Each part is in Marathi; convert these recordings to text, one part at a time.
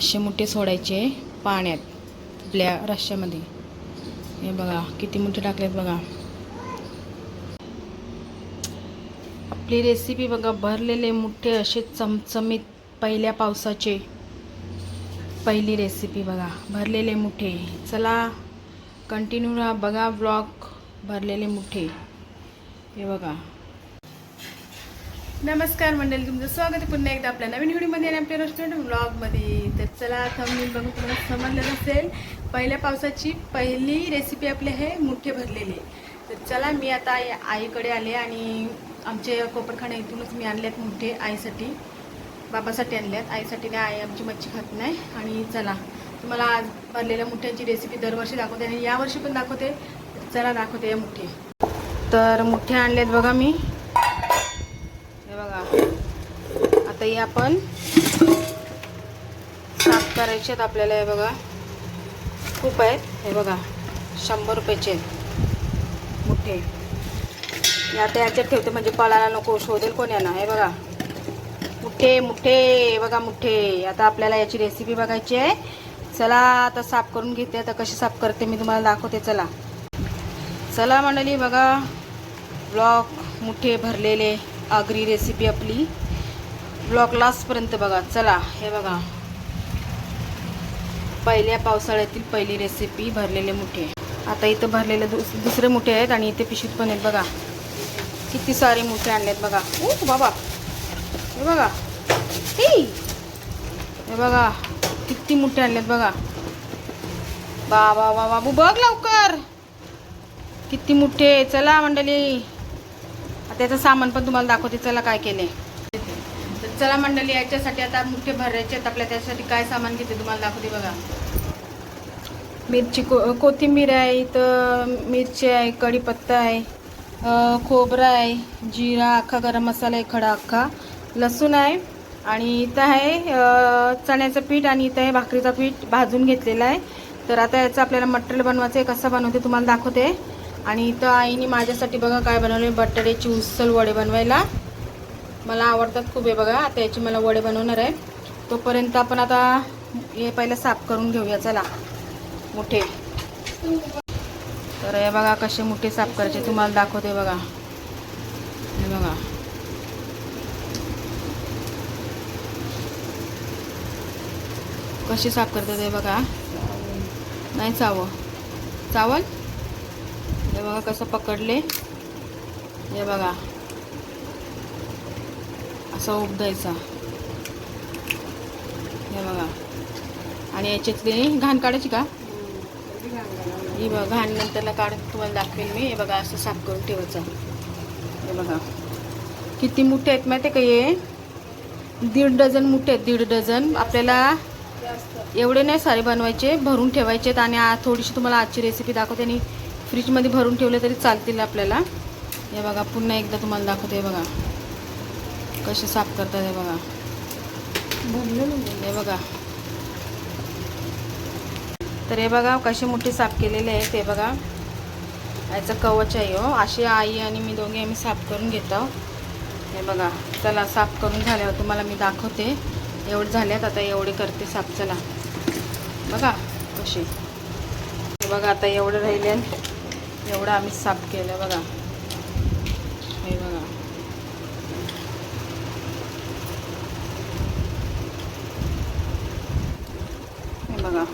असे मुठे सोडायचे पाण्यात आपल्या रश्श्यामध्ये. हे बघा किती मुठे टाकलेत बघा. आपली रेसिपी बघा भरलेले मुठे असे चमचमीत पहिल्या पावसाचे. पहिली रेसिपी बघा भरलेले मुठे. चला कंटिन्यू राहा बघा ब्लॉग भरलेले मुठे. हे बघा. नमस्कार मंडळी तुमचं स्वागत आहे पुन्हा एकदा आपल्या नवीन व्हिडिओमध्ये आणि आपल्या रेस्टॉरंट ब्लॉगमध्ये तर चला थंबनेल बघून तुम्हाला समजलं नसेल पहिल्या पावसाची पहिली रेसिपी आपली आहे मुठे भरलेले. तर चला मी आता आई आईकडे आले आणि आमच्या कोपरखाना इथूनच मी आणल्यात मुठे आईसाठी. बाबासाठी आणल्यात आईसाठी नाही आई आमची मच्छी खात नाही. आणि चला तुम्हाला आज भरलेल्या मुठ्यांची रेसिपी दरवर्षी दाखवते आणि यावर्षी पण दाखवते. चला दाखवते या मुठे तर मुठे आणल्यात बघा मी हे बघा आता हे आपण साफ करायचे आहेत आपल्याला हे बघा. खूप आहेत. हे बघा शंभर रुपयाचे आहेत. मोठे. आता याच्यात ठेवते म्हणजे पळायला नको शोधेल कोण यानं. हे बघा. मुठे मुठे बघा मुठे. आता आपल्याला याची रेसिपी बघायची आहे. चला आता साफ करून घेते. आता कशी साफ करते मी तुम्हाला दाखवते. चला. चला मंडळी बघा. ब्लॉक मुठे भरलेले आगरी रेसिपी आपली. ब्लॉक लास्टपर्यंत बघा. चला हे बघा. पहिल्या पावसाळ्यातील पहिली रेसिपी भरलेले मुठे. आता इथं भरलेले दुस दुसरे मुठे आहेत आणि इथे पिशवीत पण आहेत बघा. किती सारे मुठे आणलेत बघा. ओ बाबा. हे बघा. हे. हे बघा. किती मुठे आणलेत बघा. बाबा बा बाबू बघ लवकर. किती मुठे. चला मंडळी. आता त्याचं सामान पण तुम्हाला दाखवते. चला काय केले आहे चला मंडळी याच्यासाठी आता मुठे भरायचे आहेत. आपल्या त्यासाठी काय सामान घेते तुम्हाला दाखवते बघा. मिरची को कोथिंबीर आहे इथं मिरची आहे कढीपत्ता आहे खोबरा खोबरं आहे जिरा अख्खा गरम मसाला आहे खडा अख्खा लसूण आहे आणि इथं आहे चण्याचं पीठ आणि इथं आहे भाकरीचं पीठ भाजून घेतलेलं आहे. तर आता याचं आपल्याला मटेरियल बनवायचं आहे कसं बनवते तुम्हाला दाखवते. आणि इथं आईने माझ्यासाठी बघा काय बनवले बटाट्याची उसल वडे बनवायला. मला आवडतात खूप आहे बघा. आता याची मला वडे बनवणार आहे. तोपर्यंत आपण आता हे पहिलं साफ करून घेऊया. चला. मोठे. तर हे बघा कसे मोठे साफ करायचे. तुम्हाला दाखवते बघा. हे बघा. कसे साफ करते ते बघा. नाही चावं. चावल? हे बघा कसं पकडले. हे बघा. असं उपदायचा हे बघा. आणि याच्यातली घाण काढायची का? ही बघा घाण नंतरला काढून तुम्हाला दाखवेल मी. हे बघा असं साफ करून ठेवायचं. हे बघा. किती मुठे आहेत माहिती आहे का हे? दीड डझन मुठे आहेत दीड डझन. आपल्याला एवढे नाही सारे बनवायचे भरून ठेवायचे आहेत. आणि थोडीशी तुम्हाला आजची रेसिपी दाखवते. आणि फ्रीजमध्ये भरून ठेवले तरी चालतील आपल्याला. हे बघा पुन्हा एकदा तुम्हाला दाखवते बघा. कसे साफ करतात हे बघा. हे बघा. तर हे बघा कसे मोठे साफ केलेले आहेत हे बघा. याचं कवच आहे हो. अशी आई आणि मी दोघे आम्ही साफ करून घेतो. हे बघा. चला साफ करून झाल्यावर तुम्हाला मी दाखवते. एवढे झाल्यात आता एवढे करते साफ. चला. बघा कसे हे बघा आता एवढं राहिले एवढं आम्ही साफ केलं बघा. हे बघा हे बघा.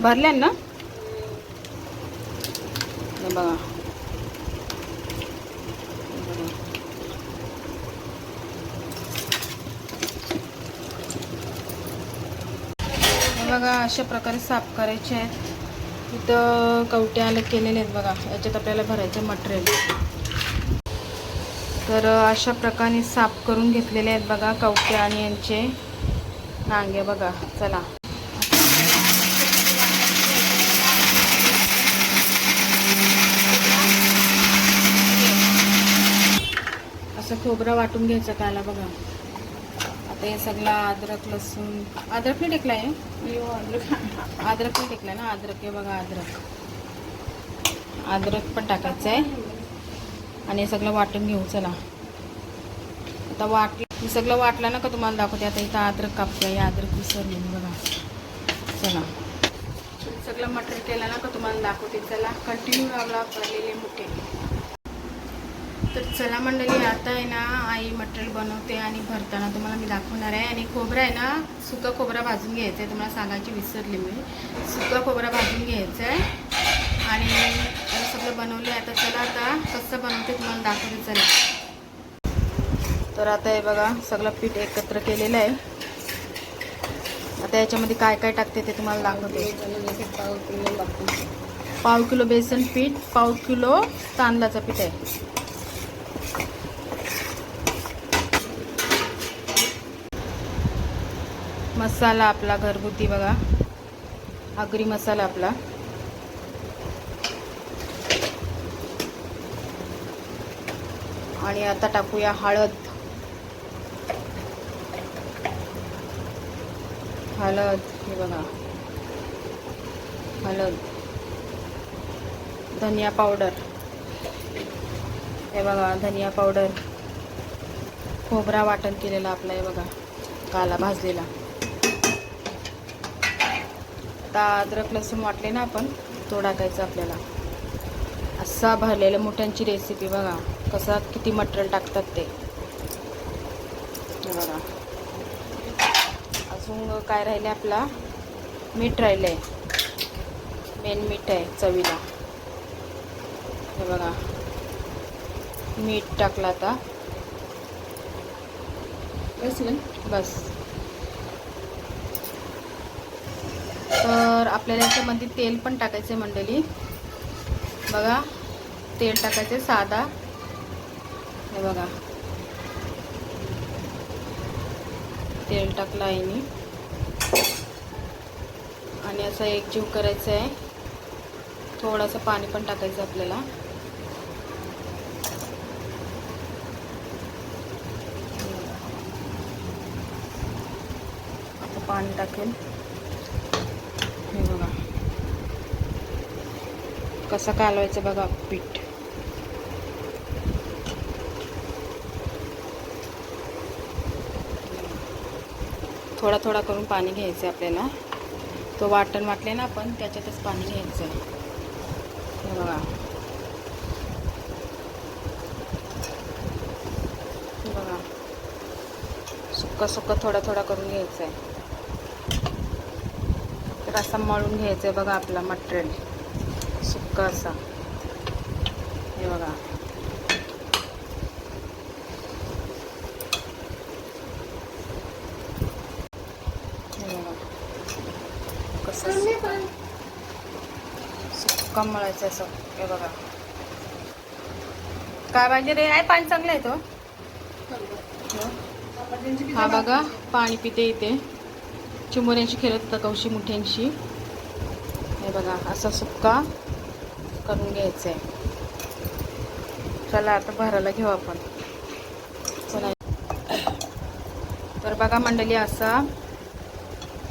भरल्या ना? बघा. बघा. अशा प्रकारे साफ करायचे आहेत. इथं कवटे आले केलेले आहेत बघा. याच्यात आपल्याला भरायचं मटेरियल तर अशा प्रकारे साफ करून घेतलेले आहेत बघा कवटे आणि यांचे. नांगे बघा चला. असं खोबरं वाटून घ्यायचं त्याला बघा. आता हे सगळं अद्रक लसूण अद्रक नाही टेकला आहे अद्रक. नाही टेकला ना? अद्रक आहे बघा अद्रक. अद्रक पण टाकायचं आहे. आणि हे सगळं वाटून घेऊ चला. आता वाटलं मी सगळं वाटलं ना का तुम्हाला दाखवते? आता इथं अद्रक कापते या अद्रक विसरली बघा. चला. सगळं मटर केलं ना का तुम्हाला दाखवते? चला. कंटिन्यू लावला भरलेले मुठे. तर चला मंडळी आता आहे ना आई मटेरियल बनवते आणि भरताना तुम्हाला मी दाखवणार आहे. आणि खोबरा आहे ना सुका खोबरा भाजून घ्यायचं आहे. तुम्हाला सांगायची विसरली मी. सुका खोबरा भाजून घ्यायचं आहे. आणि सगळं बनवलं आहे. आता चला आता कसं बनवते तुम्हाला दाखवते. चला. तर आता हे बघा सगळं पीठ एकत्र केलेलं आहे. आता याच्यामध्ये काय काय टाकते ते तुम्हाला दाखवते. पाव किलो बेसन पीठ पाव किलो तांदळाचं पीठ आहे. मसाला आपला घरगुती बघा. आगरी मसाला आपला. आणि आता टाकूया हळद. हळद हे बघा. हळद. धनिया पावडर. हे बघा धनिया पावडर. खोबरा वाटण केलेला आपला हे बघा. काला भाजलेला. आता अद्रक लसूण वाटले ना आपण तो टाकायचा आपल्याला. असा भरलेल्या मोठ्यांची रेसिपी बघा कसा किती मटेरियल टाकतात ते. हे बघा. अजून काय राहिले आपला? मीठ राहिलं आहे मेन मीठ आहे चवीला. हे बघा. मीठ टाकलं आता. बस. तर आपल्याला याच्यामध्ये तेल पण टाकायचं आहे मंडळी. बघा तेल टाकायचं साधा. हे बघा. तेल टाकलं आहे मी आणि असं एकजीव करायचं आहे थोडंसं पाणी पण टाकायचं आपल्याला. पाणी टाकेल हे बघा कसं कालवायचं बघा पीठ. थोडा थोडा करून पाणी घ्यायचं आहे आपल्याला. तो वाटण वाटले ना आपण त्याच्यातच पाणी घ्यायचं. आहे हे बघा. बघा. सुक्का सुक्का थोडा थोडा करून घ्यायचं आहे तर असा मळून घ्यायचं आहे बघा आपला मटेरियल सुक्का असा. हे बघा. सुक्का मळायचं असं. हे बघा. काय पाहिजे रे? आहे पाणी चांगलं आहे तो? हा बघा पाणी पिते इथे. चिमुऱ्यांशी खेळत होता कवशी मुठ्यांशी. हे बघा असा सुक्का. करून घ्यायचं आहे चला आता भरायला घेऊ आपण. चला. तर बघा मंडळी असा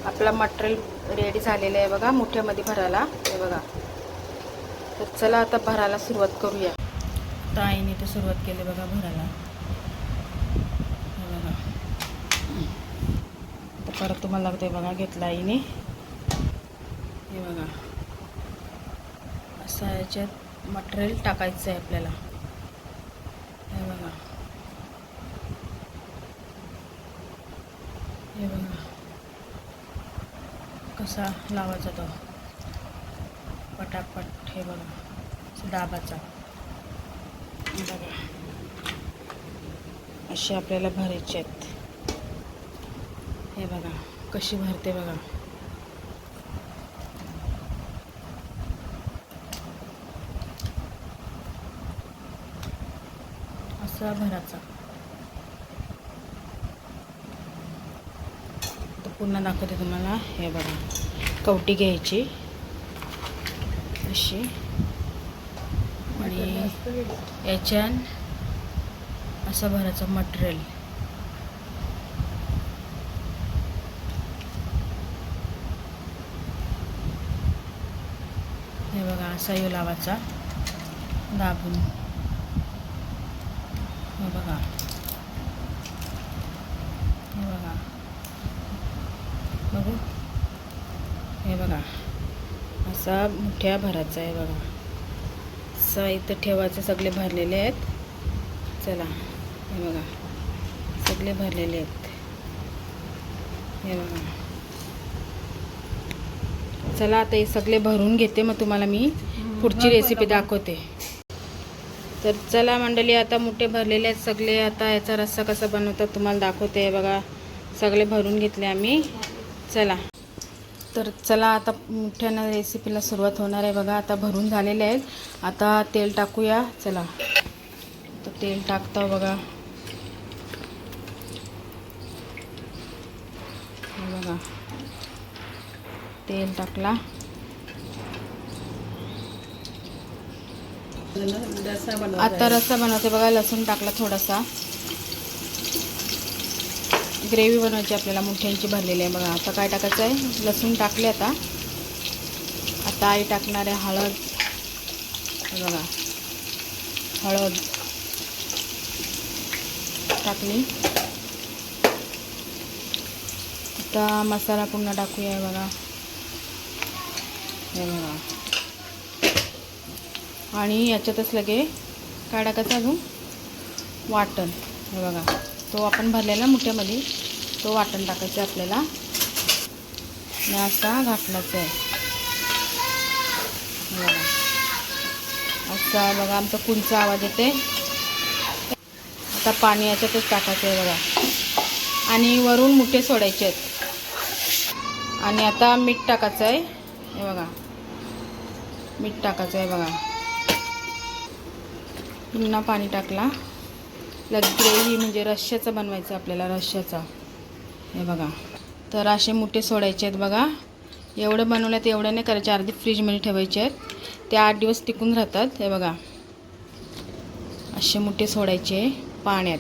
आपला मटेरियल रेडी झालेला आहे बघा मोठ्यामध्ये भरायला. हे बघा. तर चला आता भरायला सुरुवात करूया. तर आईने तर सुरुवात केली बघा भरायला. बघा. तर परत तुम्हाला ते बघा घेतला आईने. हे बघा. असं याच्यात मटेरियल टाकायचं आहे आपल्याला. हे बघा. हे बघा. कसा लावायचा तो? पटापट हे बघा. दाबाचा. बघा. असे आपल्याला भरायचे आहेत. हे बघा. कशी भरते बघा. असा भराचा तर पुन्हा दाखवते तुम्हाला. हे बघा. कवटी घ्यायची. अशी. आणि याच्यान असा भरायचं मटेरियल. हे बघा असा येऊ लावायचा. दाबून. हे बघा. हे बघा. बघू. हे बघा. असा मोठ्या भराचा आहे बघा. असा इथं ठेवायचे सगळे भरलेले आहेत. चला हे बघा. सगळे भरलेले आहेत. हे बघा. चला आता हे सगळे भरून घेते. मग तुम्हाला मी पुढची रेसिपी दाखवते. तर चला मंडळी आता मोठे भरलेले आहेत सगळे. आता याचा रस्सा कसा बनवतात तुम्हाला दाखवते. बघा सगळे भरून घेतले आम्ही. चला. तर चला आता मोठ्यानं रेसिपीला सुरुवात होणार आहे. बघा आता भरून झालेले आहेत. आता तेल टाकूया. चला. तर तेल टाकतो बघा. बघा. तेल टाकला. आता रस्सा बनवते बघा लसूण टाकला थोडासा. ग्रेव्ही बनवायची आपल्याला मुठ्यांची भरलेली आहे बघा. आता काय टाकायचं आहे? लसूण टाकले आता. आता आई टाकणार आहे हळद. हे बघा. हळद. टाकली. आता मसाला पुन्हा टाकूया बघा. हे बघा. आणि याच्यातच लगे काय टाकायचं अजून? वाटण. हे बघा तो आपण भरलेला मुठ्यामध्ये तो वाटण टाकायचं आहे आपल्याला. आणि असा घाटलाचा आहे. बघा. असा बघा आमचा कुंचा आवाज येते आता पाणी याच्यातच टाकायचं आहे बघा. आणि वरून मुठे सोडायचे आहेत. आणि आता मीठ टाकायचं आहे. हे बघा. मीठ टाकायचं आहे बघा. पुन्हा पाणी टाकला. लग ग्रेव्ही म्हणजे रश्श्याचा बनवायचं आपल्याला रश्श्याचा. हे बघा. तर असे मोठे सोडायचे आहेत बघा. एवढं बनवलं तर एवढं नाही करायचे. अर्धी फ्रीजमध्ये ठेवायचे आहेत. ते आठ दिवस टिकून राहतात. हे बघा. असे मोठे सोडायचे पाण्यात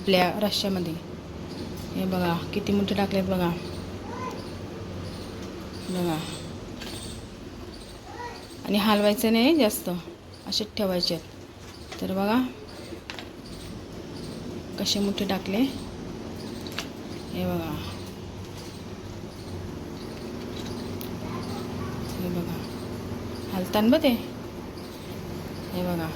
आपल्या रश्श्यामध्ये. हे बघा. किती मोठे टाकलेत बघा. बघा. आणि हलवायचं नाही जास्त. असेच ठेवायचे आहेत. तर बघा कसे मोठे टाकले. हे बघा. हे बघा. हलतान बघ ते. हे बघा.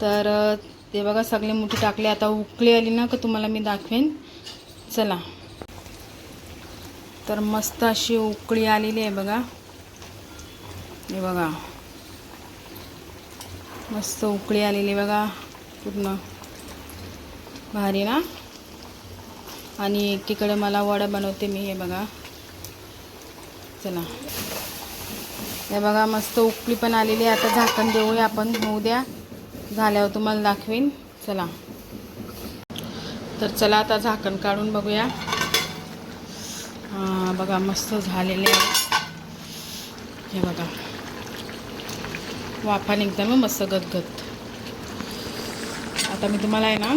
तर ते बघा सगळे मोठे टाकले. आता उकळी आली ना का तुम्हाला मी दाखवेन. चला. तर मस्त अशी उकळी आलेली आहे बघा. हे बघा. मस्त उकळी आलेली बघा पूर्ण. भारी ना? आणि एकीकडे मला वडा बनवते मी हे बघा. चला. हे बघा मस्त उकळी पण आलेली आहे. आता झाकण देऊया आपण होऊ द्या. झाल्यावर तुम्हाला दाखवीन. चला. तर चला आता झाकण काढून बघूया. बघा मस्त झालेले आहे. हे बघा. वाफा निघता मग मस्त गदगद. आता मी तुम्हाला आहे ना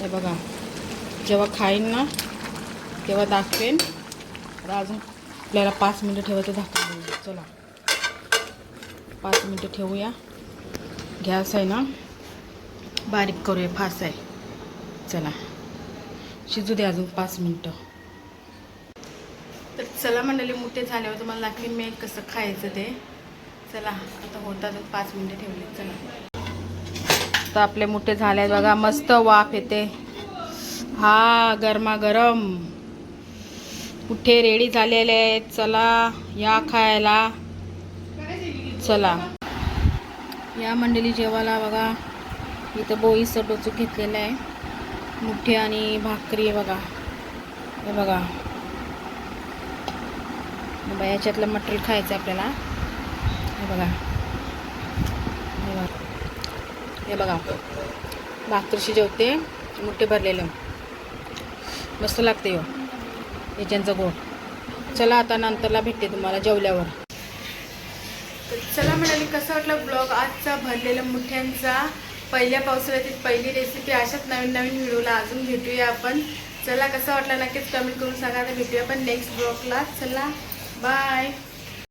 हे बघा जेव्हा खाईन ना तेव्हा दाखवेन. आता अजून आपल्याला पाच मिनटं ठेवायचं दाखवून चला. पाच मिनटं ठेवूया. गॅस आहे ना बारीक करूया फास आहे. चला. शिजू द्या अजून पाच मिनटं. तर चला मंडळी मोठे झाल्यावर तुम्हाला दाखवीन मी कसं खायचं ते. चला आता होतात पाच मिनटं ठेवले चला. तर आपले मोठे झाले आहेत बघा मस्त वाफ येते. हा गरमागरम. कुठे रेडी झालेले आहेत? चला या खायला. चला. या मंडळी जेवायला बघा. इथं बोईचं डोचूक घेतलेलं आहे. मुठे आणि भाकरी आहे बघा. हे बघा. बघा याच्यातलं मटेरियल खायचं आपल्याला. बघा. हे बघा. भाकरशी जेवते भाकर शिजवते मुठे भरलेलं. मस्त लागते हो. याच्यांचा गोड. चला आता नंतरला भेटते तुम्हाला जेवल्यावर. तर चला म्हणाली कसं वाटलं ब्लॉग आजचा भरलेल्या मुठ्यांचा पहिल्या पावसाळ्यातील पहिली रेसिपी अशाच नवीन नवीन व्हिडिओला अजून भेटूया आपण. चला कसा वाटला नक्कीच कमेंट करून सांगा. तर भेटूया आपण नेक्स्ट ब्लॉगला चला बाय